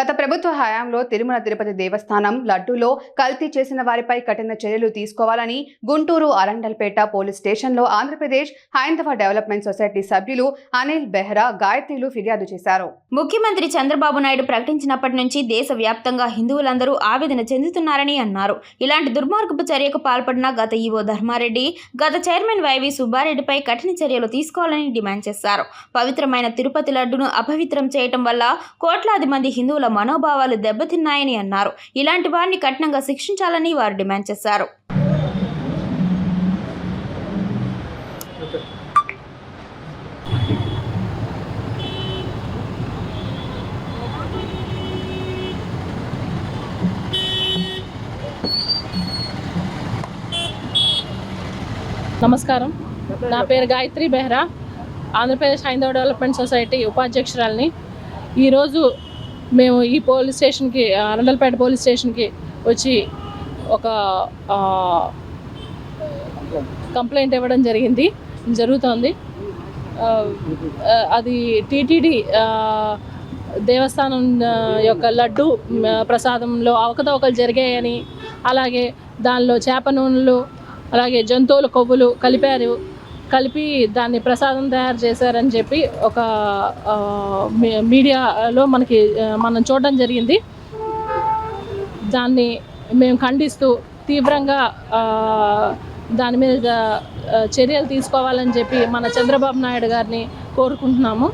గత ప్రభుత్వ హయాంలో తిరుమల తిరుపతి దేవస్థానం లడ్డూలో కల్తీ చేసిన వారిపై కఠిన చర్యలు తీసుకోవాలని గుంటూరు అరండల్పేట పోలీస్ స్టేషన్లో ఆంధ్రప్రదేశ్ హైందవ డెవలప్మెంట్ సొసైటీ సభ్యులు అనిల్ బెహ్రా గాయత్రిలు ఫిర్యాదు చేశారు. ముఖ్యమంత్రి చంద్రబాబు నాయుడు ప్రకటించినప్పటి నుంచి దేశవ్యాప్తంగా హిందువులందరూ ఆవేదన చెందుతున్నారని అన్నారు. ఇలాంటి దుర్మార్గపు చర్యకు పాల్పడిన గత ఈవో ధర్మారెడ్డి గత చైర్మన్ వైవి సుబ్బారెడ్డిపై కఠిన చర్యలు తీసుకోవాలని డిమాండ్ చేశారు. పవిత్రమైన తిరుపతి లడ్డును అపవిత్రం చేయటం వల్ల కోట్లాది మంది హిందువుల మనో మనోభావాలు దెబ్బతిన్నాయని అన్నారు. ఇలాంటి వారిని కఠినంగా శిక్షించాలని వారు డిమాండ్ చేశారు. నమస్కారం. నా పేరు గాయత్రి బెహ్రా. ఆంధ్రప్రదేశ్ హైందవ డెవలప్మెంట్ సొసైటీ ఉపాధ్యక్షురాలని. ఈరోజు మేము ఈ పోలీస్ స్టేషన్కి అరండల్పేట పోలీస్ స్టేషన్కి వచ్చి ఒక కంప్లైంట్ ఇవ్వడం జరిగింది జరుగుతోంది. అది టీటీడీ దేవస్థానం యొక్క లడ్డు ప్రసాదంలో అవకతవకలు జరిగాయని అలాగే దానిలో చేప నూనెలు అలాగే జంతువుల కొవ్వులు కలిపారు. కలిపి దాన్ని ప్రసాదం తయారు చేశారని చెప్పి ఒక మీ- మీడియాలో మనకి మనం చూడడం జరిగింది. దాన్ని మేము ఖండిస్తూ తీవ్రంగా దాని మీద చర్యలు తీసుకోవాలని చెప్పి మన చంద్రబాబు నాయుడు గారిని కోరుకుంటున్నాము.